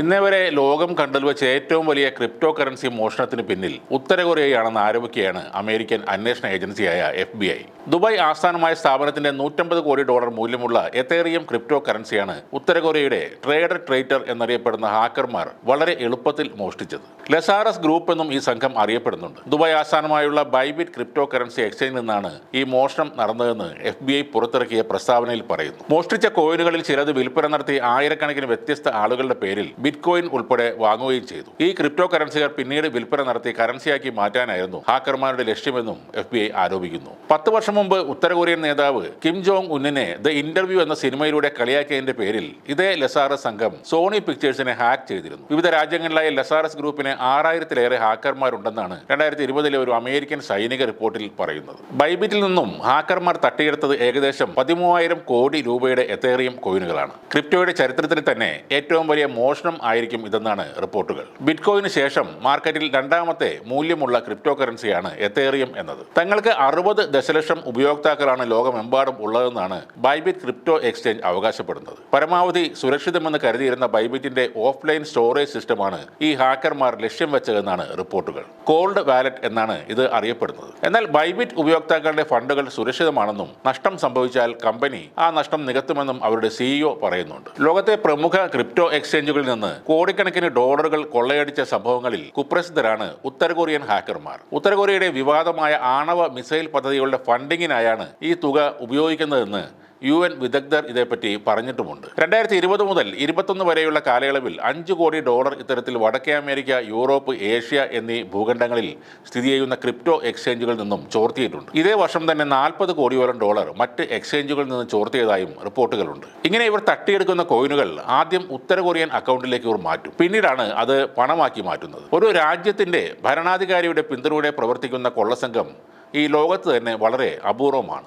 ഇന്നേ വരെ ലോകം കണ്ടതിൽ വെച്ച് ഏറ്റവും വലിയ ക്രിപ്റ്റോ കറൻസി മോഷണത്തിന് പിന്നിൽ ഉത്തരകൊറിയയാണെന്ന് ആരോപിക്കുകയാണ് അമേരിക്കൻ അന്വേഷണ ഏജൻസിയായ എഫ് ബി ഐ. ദുബായ് ആസ്ഥാനമായ സ്ഥാപനത്തിന്റെ നൂറ്റമ്പത് കോടി ഡോളർ മൂല്യമുള്ള എത്തേറിയം ക്രിപ്റ്റോ കറൻസിയാണ് ഉത്തര കൊറിയയുടെ ട്രേഡർ ട്രേറ്റർ എന്നറിയപ്പെടുന്ന ഹാക്കർമാർ വളരെ എളുപ്പത്തിൽ മോഷ്ടിച്ചത്. ലെസാറസ് ഗ്രൂപ്പ് എന്നും ഈ സംഘം അറിയപ്പെടുന്നുണ്ട്. ദുബായ് ആസ്ഥാനമായുള്ള ബൈബിറ്റ് ക്രിപ്റ്റോ കറൻസി എക്സ്ചേഞ്ചിൽ നിന്നാണ് ഈ മോഷണം നടന്നതെന്ന് എഫ് ബി ഐ പുറത്തിറക്കിയ പ്രസ്താവനയിൽ പറയുന്നു. മോഷ്ടിച്ച കോയിനുകളിൽ ചിലത് വിൽപ്പന നടത്തി ആയിരക്കണക്കിന് വ്യത്യസ്ത ആളുകളുടെ പേരിൽ ബിറ്റ് കോയിൻ ഉൾപ്പെടെ വാങ്ങുകയും ചെയ്തു. ഈ ക്രിപ്റ്റോ കറൻസികൾ പിന്നീട് വിൽപ്പന നടത്തി കറൻസിയാക്കി മാറ്റാനായിരുന്നു ഹാക്കർമാരുടെ ലക്ഷ്യമെന്നും എഫ് ബി ഐ ആരോപിക്കുന്നു. പത്ത് വർഷം മുമ്പ് ഉത്തര കൊറിയൻ നേതാവ് കിം ജോങ് ഉന്നിനെ ദ ഇന്റർവ്യൂ എന്ന സിനിമയിലൂടെ കളിയാക്കിയതിന്റെ പേരിൽ ഇതേ ലെസാറസ് സംഘം സോണി പിക്ചേഴ്സിനെ ഹാക്ക് ചെയ്തിരുന്നു. വിവിധ രാജ്യങ്ങളിലായ ലെസാറസ് ഗ്രൂപ്പിന് ആറായിരത്തിലേറെ ഹാക്കർമാരുണ്ടെന്നാണ് രണ്ടായിരത്തി ഇരുപതിലെ ഒരു അമേരിക്കൻ സൈനിക റിപ്പോർട്ടിൽ പറയുന്നത്. ബൈബിറ്റിൽ നിന്നും ഹാക്കർമാർ തട്ടിയെടുത്തത് ഏകദേശം പതിമൂവായിരം കോടി രൂപയുടെ എത്തേറിയം കോയിനുകളാണ് ക്രിപ്റ്റോയുടെ ചരിത്രത്തിൽ തന്നെ ഏറ്റവും വലിയ മോഷണം ആയിരിക്കും ഇതെന്നാണ് റിപ്പോർട്ടുകൾ. ബിറ്റ്കോയിന് ശേഷം മാർക്കറ്റിൽ രണ്ടാമത്തെ മൂല്യമുള്ള ക്രിപ്റ്റോ കറൻസിയാണ് എത്തേറിയം എന്നത്. തങ്ങൾക്ക് അറുപത് ദശലക്ഷം ഉപയോക്താക്കളാണ് ലോകമെമ്പാടും ഉള്ളതെന്നാണ് ബൈബിറ്റ് ക്രിപ്റ്റോ എക്സ്ചേഞ്ച് അവകാശപ്പെടുന്നത്. പരമാവധി സുരക്ഷിതമെന്ന് കരുതിയിരുന്ന ബൈബിറ്റിന്റെ ഓഫ്ലൈൻ സ്റ്റോറേജ് സിസ്റ്റമാണ് ഈ ഹാക്കർമാർ ലക്ഷ്യം വെച്ചതെന്നാണ് റിപ്പോർട്ടുകൾ. കോൾഡ് വാലറ്റ് എന്നാണ് ഇത് അറിയപ്പെടുന്നത്. എന്നാൽ ബൈബിറ്റ് ഉപയോക്താക്കളുടെ ഫണ്ടുകൾ സുരക്ഷിതമാണെന്നും നഷ്ടം സംഭവിച്ചാൽ കമ്പനി ആ നഷ്ടം നികത്തുമെന്നും അവരുടെ സിഇഒ പറയുന്നുണ്ട്. ലോകത്തെ പ്രമുഖ ക്രിപ്റ്റോ എക്സ്ചേഞ്ചുകളിൽ നിന്ന് കോടിക്കണക്കിന് ഡോളറുകൾ കൊള്ളയടിച്ച സംഭവങ്ങളിൽ കുപ്രസിദ്ധരാണ് ഉത്തര കൊറിയൻ ഹാക്കർമാർ. ഉത്തരകൊറിയയുടെ വിവാദമായ ആണവ മിസൈൽ പദ്ധതികളുടെ ഫണ്ടിങ്ങിനായാണ് ഈ തുക ഉപയോഗിക്കുന്നതെന്ന് യു എൻ വിദഗ്ധർ ഇതേപ്പറ്റി പറഞ്ഞിട്ടുമുണ്ട്. രണ്ടായിരത്തി ഇരുപത് മുതൽ ഇരുപത്തൊന്ന് വരെയുള്ള കാലയളവിൽ അഞ്ച് കോടി ഡോളർ ഇത്തരത്തിൽ വടക്കേ അമേരിക്ക യൂറോപ്പ് ഏഷ്യ എന്നീ ഭൂഖണ്ഡങ്ങളിൽ സ്ഥിതി ചെയ്യുന്ന ക്രിപ്റ്റോ എക്സ്ചേഞ്ചുകളിൽ നിന്നും ചോർത്തിയിട്ടുണ്ട്. ഇതേ വർഷം തന്നെ നാൽപ്പത് കോടിയോളം ഡോളർ മറ്റ് എക്സ്ചേഞ്ചുകളിൽ നിന്ന് ചോർത്തിയതായും റിപ്പോർട്ടുകളുണ്ട്. ഇങ്ങനെ ഇവർ തട്ടിയെടുക്കുന്ന കോയിനുകൾ ആദ്യം ഉത്തര കൊറിയൻ അക്കൗണ്ടിലേക്ക് ഇവർ മാറ്റും. പിന്നീടാണ് അത് പണമാക്കി മാറ്റുന്നത്. ഒരു രാജ്യത്തിന്റെ ഭരണാധികാരിയുടെ പിന്തുണയോടെ പ്രവർത്തിക്കുന്ന കൊള്ളസംഘം ഈ ലോകത്ത് തന്നെ വളരെ അപൂർവമാണ്.